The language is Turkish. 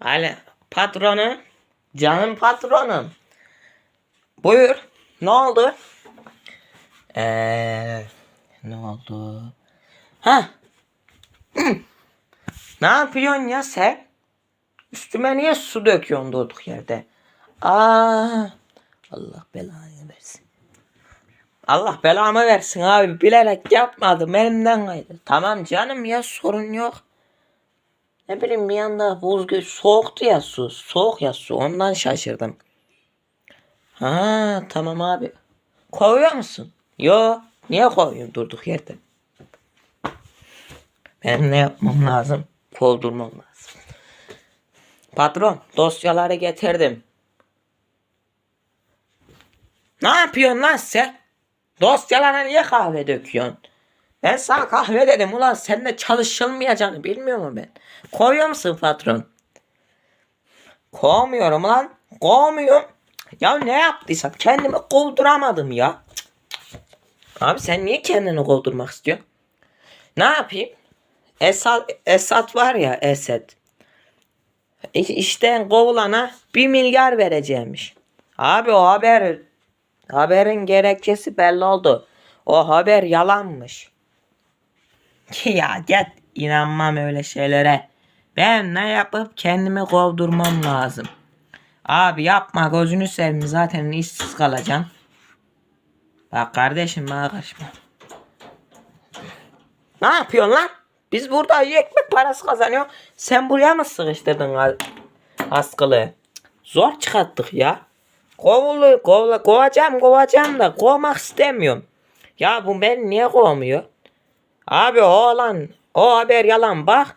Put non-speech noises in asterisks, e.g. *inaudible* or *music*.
Alo patronu. Canım patronum. Buyur. Ne oldu? Eee ne oldu? Ha. *clears throat* Ne yapıyorsun ya sen? Üstüme niye su döküyorsun durduk yerde? Aa, Allah belanı versin. Allah belamı versin abi. Bilerek yapmadım. Elimden kaydı. Tamam canım ya sorun yok. Ne bileyim bir anda buz gibi soğuktu ya su. Soğuk ya su. Ondan şaşırdım. Ha tamam abi. Kovuyor musun? Yo. Niye kovuyorsun durduk yerde? Benim ne yapmam lazım? Kovdurmam lazım. Patron dosyaları getirdim. Ne yapıyorsun lan sen? Dosyalara niye kahve döküyorsun? Ben sana kahve dedim ulan sen de çalışılmayacağını bilmiyor mu ben? Koyuyor musun patron? Kovmuyorum lan. Kovmuyorum. Ya ne yaptıysam kendimi kovduramadım ya. Abi sen niye kendini kovdurmak istiyorsun? Ne yapayım? Esat, Esat var ya Esat. İşten kovulana bir milyar vereceğimiş. Abi o haber haberin gerekçesi belli oldu. O haber yalanmış. Ya git inanmam öyle şeylere. Ben ne yapıp kendimi kovdurmam lazım. Abi yapma gözünü seveyim zaten işsiz kalacaksın. Bak kardeşim bana kaçma. Ne yapıyorsun lan? Biz burada iyi ekmek parası kazanıyor. Sen buraya mı sıkıştırdın askılı? Zor çıkarttık ya. Kovulu, kovla, kovacağım kovacağım da kovmak istemiyorum. Ya bu beni niye kovmuyor? Abi o olan o haber yalan bak.